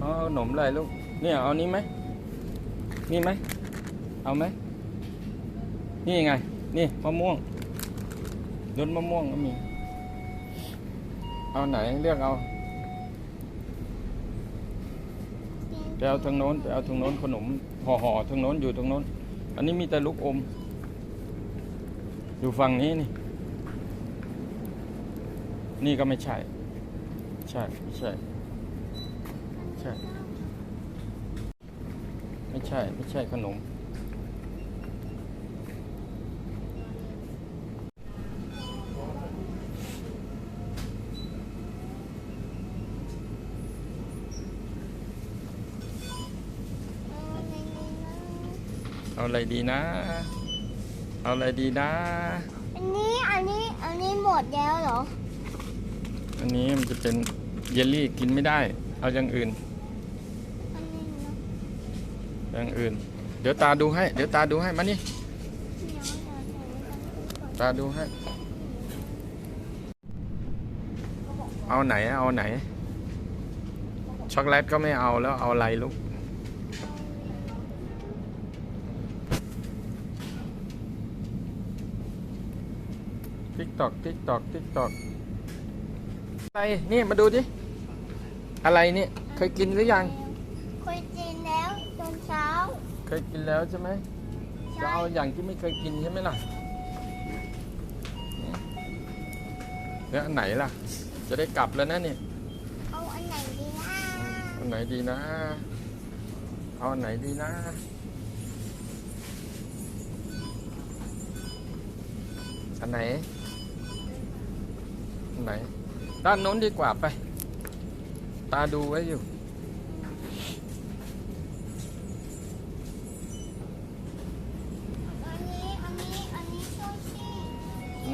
ขนมอะไรลูก เนี่ยเอานี้ไหมนี่ไหม เอาไหม นี่ไง นี่มะม่วงรสมะม่วงก็มี เอาไหนเลือกเอาไปเอาทางโน้นไปเอาทางโน้นขนมห่อห่อๆทางโน้นอยู่ทางโน้น อันนี้มีแต่ลูกอม อยู่ฝั่งนี้นี่ นี่ก็ไม่ใช่ ใช่ไม่ใช่ ใช่ ไม่ใช่ ไม่ใช่ขนม เอาอะไรดีนะ เอาอะไรดีนะ อันนี้ อันนี้ อันนี้หมดแล้วเหรอ อันนี้มันจะเป็นเยลลี่กินไม่ได้ เอาอย่างอื่นอันนี้เนาะ อย่างอื่น เดี๋ยวตาดูให้ เดี๋ยวตาดูให้มานี่ ตาดูให้ เอาไหนเอาไหน ช็อกโกแลตก็ไม่เอาแล้วเอาอะไรลูกติ๊กตอกติ๊กตอกติ๊กตอกอะไรนี่มาดูดิ อะไรนี่เคยกินหรือยังเคยกินแล้วต อนเช้า เคยกินแล้วใช่ไหมจะใช่เอาอย่างที่ไม่เคยกินใช่ไหมล่ะแล้วอันไหนล่ะ จะได้กลับแล้วนะเนี่ยเอาอันไหนดีนะอันไหนดีนะ เอาอันไหนดีนะ อันไหน อันไหน ด้านโน้นดีกว่าไป ตาดูไว้อยู่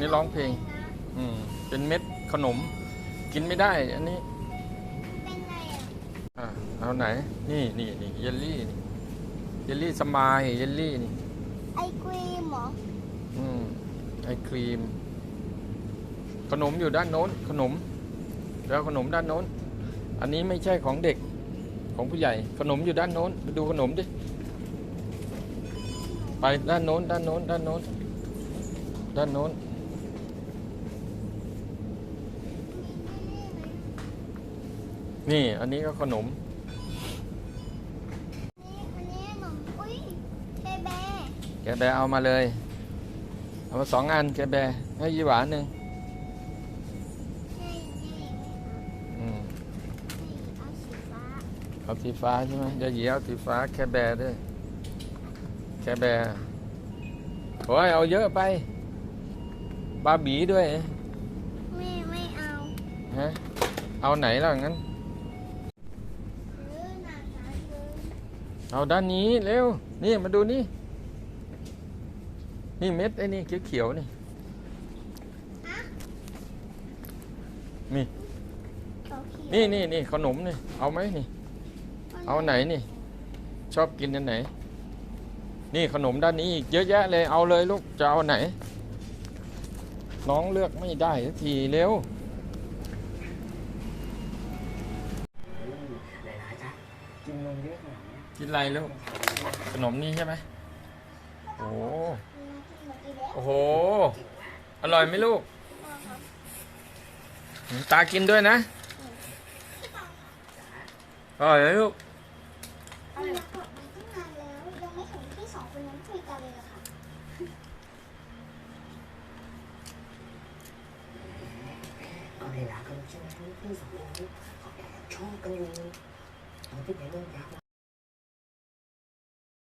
นนี้ร้องเพลง อืม เป็นเม็ดขนม กินไม่ได้ อันนี้เป็นไงอะอะเอาไหน นี่นี่นี่เยลลี่นี่เยลลี่สมายเยลลี่นี่ไอครีมเหรอ อืมไอครีม ขนมอยู่ด้านโน้น ขนม แล้วขนมด้านโน้น อันนี้ไม่ใช่ของเด็ก ของผู้ใหญ่ ขนมอยู่ด้านโน้น ไปดูขนมดิ ไปด้านโน้น ด้านโน้น ด้านโน้น ด้านโน้น นี่ อันนี้ก็ขนมนี่อันนี้ขนมอุ้ยเบเบ้แกแบร์เอามาเลย เอามาสองอันแกแบร์ให้ยี่หวานหนึ่งนี่นี่นี่อืมเอาสีฟ้าเอาสีฟ้าใช่ไหมเดี๋ยวหยีเอาสีฟ้าแค่แบร์ด้วยแค่แบร์โอ้ยเอาเยอะไป บาบีด้วยไม่ไม่เอา ฮะเอาไหนล่ะงั้น เอาด้านนี้เร็ว นี่มาดูนี่ นี่เม็ดไอ้นี่เขียวๆนี่อะนี่เขาเขียนี่นี่นี่ขนมนี่ เอาไหมนี่ เอาไหนนี่ ชอบกินอันไหน นี่ขนมด้านนี้อีกเยอะแยะเลย เอาเลยลูก จะเอาไหน น้องเลือกไม่ได้สักทีเร็วหลายๆจ๊ะกินนมเยอะขนาดเนี้ย กินอะไรลูกขนมนี่ใช่ไหมโอ้โหโอ้โห อร่อยไหมลูก ตากินด้วยนะ อร่อยไหมลูกเอาละกดมาตั้งนานแล้วยังไม่ถึงที่สองคนนั้นคุยกันเลยอะค่ะก็เวลาก็ใช่ไหมพี่สองคนนี้เขาแอบชอบกันอยู่เอาที่ไหนเรื่องยาก